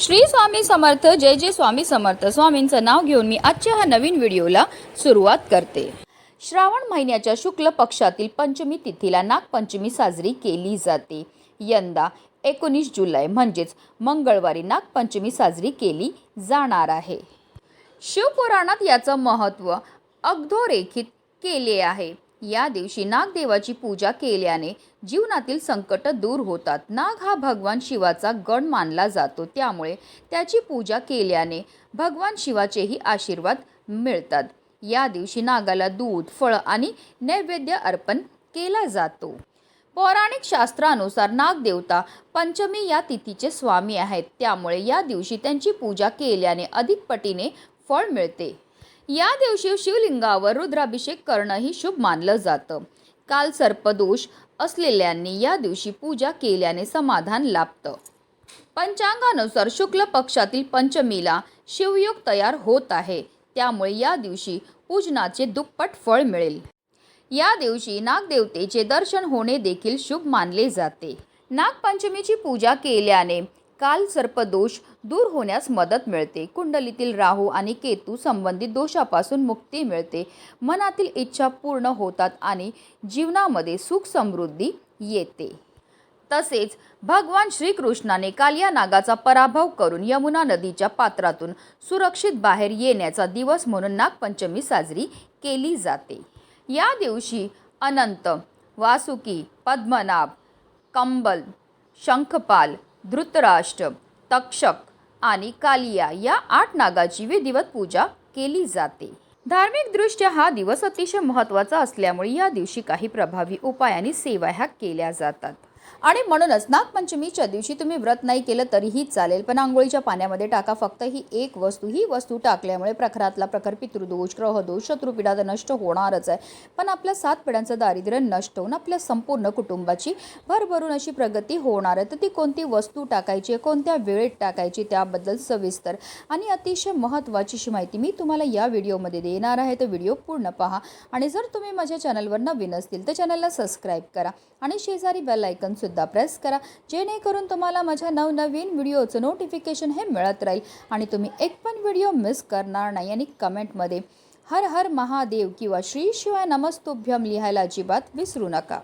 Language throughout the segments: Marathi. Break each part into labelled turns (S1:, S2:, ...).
S1: श्री स्वामी समर्थ जय जय स्वामी समर्थ. स्वामींचं नाव घेऊन मी आजच्या ह्या नवीन व्हिडिओला सुरुवात करते. श्रावण महिन्याच्या शुक्ल पक्षातील पंचमी तिथीला नागपंचमी साजरी केली जाते. यंदा एकोणीस जुलै म्हणजेच मंगळवारी नागपंचमी साजरी केली जाणार आहे. शिवपुराणात याचं महत्त्व अगधोरेखित केले आहे. या दिवशी नागदेवाची पूजा केल्याने जीवनातील संकट दूर होतात. नाग हा भगवान शिवाचा गण मानला जातो. त्यामुळे त्याची पूजा केल्याने भगवान शिवाचेही आशीर्वाद मिळतात. या दिवशी नागाला दूध फळं आणि नैवेद्य अर्पण केला जातो. पौराणिक शास्त्रानुसार नागदेवता पंचमी या तिथीचे स्वामी आहेत. त्यामुळे या दिवशी त्यांची पूजा केल्याने अधिक पटीने फळ मिळते. या दिवशी शिवलिंगावर रुद्राभिषेक करणंही शुभ मानलं जातं. काल सर्पदोष असलेल्यांनी या दिवशी पूजा केल्याने समाधान लाभतं. पंचांगानुसार शुक्ल पक्षातील पंचमीला शिवयोग तयार होत आहे. त्यामुळे या दिवशी पूजनाचे दुप्पट फळ मिळेल. या दिवशी नागदेवतेचे दर्शन होणे देखील शुभ मानले जाते. नागपंचमीची पूजा केल्याने काल सर्पदोष दूर होण्यास मदत मिळते. कुंडलीतील राहू आणि केतू संबंधित दोषापासून मुक्ती मिळते. मनातील इच्छा पूर्ण होतात आणि जीवनामध्ये सुख समृद्धी येते. तसेच भगवान श्रीकृष्णाने काल या नागाचा पराभव करून यमुना नदीच्या पात्रातून सुरक्षित बाहेर येण्याचा दिवस म्हणून नागपंचमी साजरी केली जाते. या दिवशी अनंत वासुकी पद्मनाभ कंबल शंखपाल धृतराष्ट्र तक्षक आणि कालिया या आठ नागाची विधिवत पूजा केली जाते. धार्मिकदृष्ट्या हा दिवस अतिशय महत्त्वाचा असल्यामुळे या दिवशी काही प्रभावी उपाय आणि सेवा ह्या केल्या जातात. आणि म्हणूनच नागपंचमीच्या दिवशी तुम्ही व्रत नाही केलं तरीही चालेल पण आंघोळीच्या पाण्यामध्ये टाका. फक्त ही एक वस्तू ही वस्तू टाकल्यामुळे प्रखरातला प्रखर पितृदोष ग्रहदोष शत्रुपीडा तर नष्ट होणारच आहे. पण आपल्या सात पिढ्यांचं दारिद्र्य नष्ट होऊन आपल्या संपूर्ण कुटुंबाची भरभरून अशी प्रगती होणार आहे. तर ती कोणती वस्तू टाकायची आहे कोणत्या वेळेत टाकायची त्याबद्दल सविस्तर आणि अतिशय महत्त्वाची अशी माहिती मी तुम्हाला या व्हिडिओमध्ये देणार आहे. तर व्हिडिओ पूर्ण पहा आणि जर तुम्ही माझ्या चॅनलवर नवीन असतील तर चॅनलला सबस्क्राईब करा आणि शेजारी बेल आयकन सुद्धा प्रेस करा. जेणेकरून तुम्हाला माझ्या नवनवीन व्हिडिओचं नोटिफिकेशन हे मिळत राहील. आणि तुम्ही एक पण व्हिडिओ मिस करणार नाही आणि कमेंटमध्ये हर हर महादेव किंवा श्री शिवाय नमस्तुभ्यम लिहायला अजिबात विसरू नका.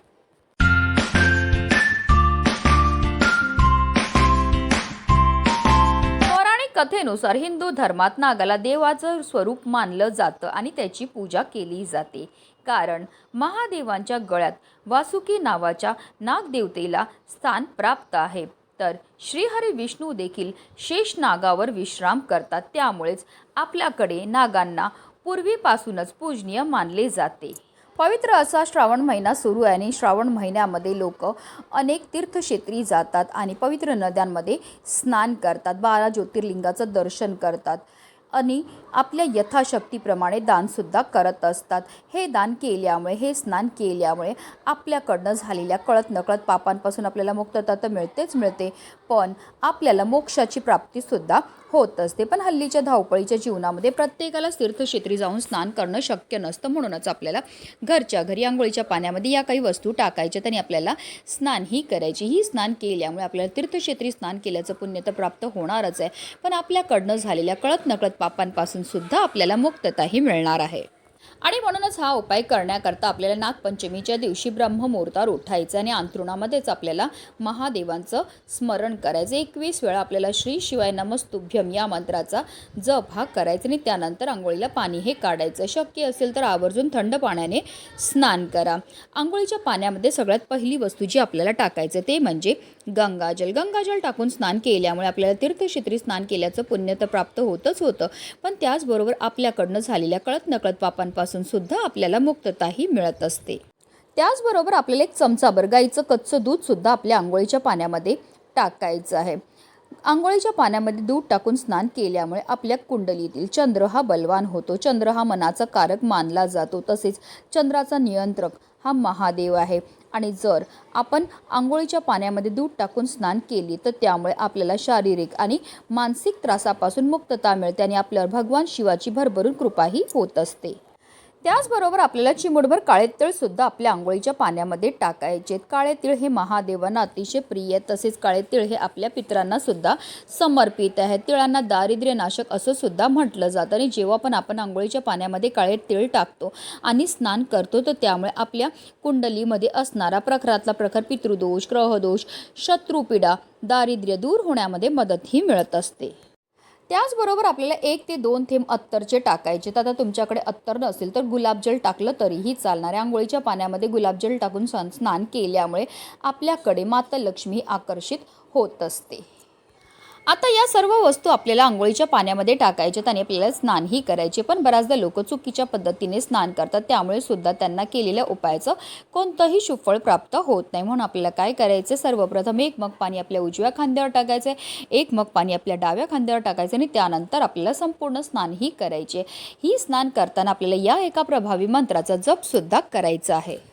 S1: कथेनुसार हिंदू धर्मात नागाला देवाचं स्वरूप मानलं जातं आणि त्याची पूजा केली जाते. कारण महादेवांच्या गळ्यात वासुकी नावाच्या नागदेवतेला स्थान प्राप्त आहे. तर श्रीहरी विष्णू देखील शेष नागावर विश्राम करतात. त्यामुळेच आपल्याकडे नागांना पूर्वीपासूनच पूजनीय मानले जाते. पवित्र असा श्रावण महिना सुरू आहे आणि श्रावण महिन्यामध्ये लोक अनेक तीर्थक्षेत्री जातात आणि पवित्र नद्यांमध्ये स्नान करतात बारा ज्योतिर्लिंगाचं दर्शन करतात. आणि आपल्या यथाशक्तीप्रमाणे दानसुद्धा करत असतात. हे दान केल्यामुळे हे स्नान केल्यामुळे आपल्याकडनं झालेल्या कळत नकळत पापांपासून आपल्याला मुक्तता तर मिळतेच मिळते पण आपल्याला मोक्षाची प्राप्तीसुद्धा होत असते. पण हल्लीच्या धावपळीच्या जीवनामध्ये प्रत्येकाला तीर्थक्षेत्री जाऊन स्नान करणं शक्य नसतं. म्हणूनच आपल्याला घरच्या घरी आंघोळीच्या पाण्यामध्ये या काही वस्तू टाकायच्या आणि आपल्याला स्नान ही करायची. ही स्नान केल्यामुळे आपल्याला तीर्थक्षेत्री स्नान केल्याचं पुण्य तर प्राप्त होणारच आहे. पण आपल्याकडनं झालेल्या कळत नकळत पापांपासून सुद्धा आपल्याला मुक्तताही मिळणार आहे. आणि म्हणूनच हा उपाय करण्याकरता आपल्याला नागपंचमीच्या दिवशी ब्रह्ममुहूर्तावर उठायचं आणि अंथरुणामध्येच आपल्याला महादेवांचं स्मरण करायचं. एकवीस वेळा आपल्याला श्री शिवाय नमस्तुभ्यम या मंत्राचा जप हा करायचा आणि त्यानंतर आंघोळीला पाणी हे काढायचं. शक्य असेल तर आवर्जून थंड पाण्याने स्नान करा. आंघोळीच्या पाण्यामध्ये सगळ्यात पहिली वस्तू जी आपल्याला टाकायचं ते म्हणजे गंगाजल. गंगाजल टाकून स्नान केल्यामुळे आपल्याला तीर्थक्षेत्री स्नान केल्याचं पुण्य तर प्राप्त होतच होतं. पण त्याचबरोबर आपल्याकडनं झालेल्या कळत नकळत रोगांपासून सुद्धा आपल्याला मुक्तताही मिळत असते. त्याचबरोबर आपल्याला एक चमचाभर गाईचं कच्चं दूधसुद्धा आपल्या आंघोळीच्या पाण्यामध्ये टाकायचं आहे. आंघोळीच्या पाण्यामध्ये दूध टाकून स्नान केल्यामुळे आपल्या कुंडलीतील चंद्र हा बलवान होतो. चंद्र हा मनाचा कारक मानला जातो. तसेच चंद्राचा नियंत्रक हा महादेव आहे. आणि जर आपण आंघोळीच्या पाण्यामध्ये दूध टाकून स्नान केले तर त्यामुळे आपल्याला शारीरिक आणि मानसिक त्रासापासून मुक्तता मिळते आणि आपल्यावर भगवान शिवाची भरभरून कृपाही होत असते. त्याचबरोबर आपल्याला चिमूटभर काळे तीळ सुद्धा आपल्या आंघोळीच्या पाण्यामध्ये टाकायचे. काळे तीळ हे महादेवांना अतिशय प्रिय आहे तसेच काळे तीळ हे आपल्या पितरांना सुद्धा समर्पित आहे. तिळांना दारिद्र्य नाशक असं सुद्धा म्हटलं जातं आणि जेव्हा पण आपण आंघोळीच्या पाण्यामध्ये काळे तीळ टाकतो आणि स्नान करतो तर त्यामुळे आपल्या कुंडलीमध्ये असणारा प्रखरातला प्रखर पितृदोष ग्रहदोष शत्रुपीडा दारिद्र्य दूर होण्यामध्ये मदतही मिळत असते. त्याचबरोबर आपल्याला एक ते दोन थेंब अत्तरचे टाकायचे. तर आता तुमच्याकडे अत्तर नसेल तर गुलाबजल टाकलं तरीही चालणार आहे. आंघोळीच्या पाण्यामध्ये गुलाबजल टाकून सन स्नान केल्यामुळे आपल्याकडे माता लक्ष्मी आकर्षित होत असते. आता या सर्व वस्तू आपल्याला आंघोळीच्या पाण्यामध्ये टाकायच्यात आणि आपल्याला स्नानही करायचे. पण बऱ्याचदा लोक चुकीच्या पद्धतीने स्नान करतात त्यामुळे सुद्धा त्यांना केलेल्या उपायाचं कोणतंही सुफळ प्राप्त होत नाही. म्हणून आपल्याला काय करायचं सर्वप्रथम एक मग पाणी आपल्या उजव्या खांद्यावर टाकायचं एक मग पाणी आपल्या डाव्या खांद्यावर टाकायचं आणि त्यानंतर आपल्याला संपूर्ण स्नानही करायचे. ही स्नान करताना आपल्याला या एका प्रभावी मंत्राचा जपसुद्धा करायचा आहे.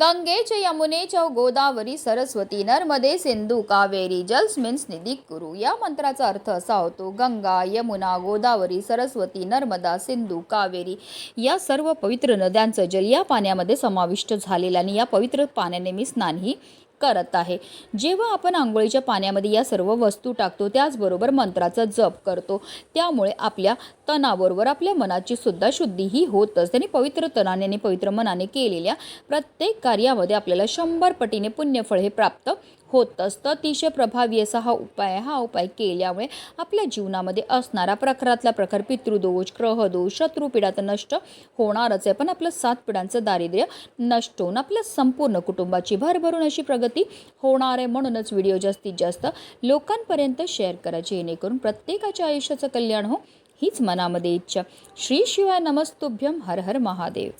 S1: गंगे च यमुने च गोदावरी सरस्वती नर्मदे सिंधू कावेरी जलस्मिन्स निधी कुरु. या मंत्राचा अर्थ असा होतो गंगा यमुना गोदावरी सरस्वती नर्मदा सिंधू कावेरी या सर्व पवित्र नद्यांचं जल या पाण्यामध्ये समाविष्ट झालेलं आणि या पवित्र पाण्याने मी स्नानही करत आहे. जेव्हा आपण आंघोळीच्या पाण्यामध्ये या सर्व वस्तू टाकतो त्याचबरोबर मंत्राचा जप करतो त्यामुळे आपल्या तणाबरोबर आपल्या मनाची सुद्धा शुद्धीही होत असते आणि पवित्र तणाने आणि पवित्र मनाने केलेल्या प्रत्येक कार्यामध्ये आपल्याला शंभर पटीने पुण्यफळ हे प्राप्त होत असतं. अतिशय प्रभावी असा हा उपाय आहे. हा उपाय केल्यामुळे आपल्या जीवनामध्ये असणारा प्रखरातला प्रखर पितृदोष ग्रहदोष शत्रुपीडा तर नष्ट होणारच आहे. पण आपलं सात पिढ्यांचं दारिद्र्य नष्ट होऊन आपल्या संपूर्ण कुटुंबाची भरभरून अशी प्रगती होणार आहे म्हणूनच व्हिडिओ जास्तीत जास्त लोकांपर्यंत शेअर करायचे जेणेकरून प्रत्येकाच्या आयुष्याचं कल्याण हो हीच मनामध्ये इच्छा. श्री शिवाय नमस्तुभ्यम हर हर महादेव.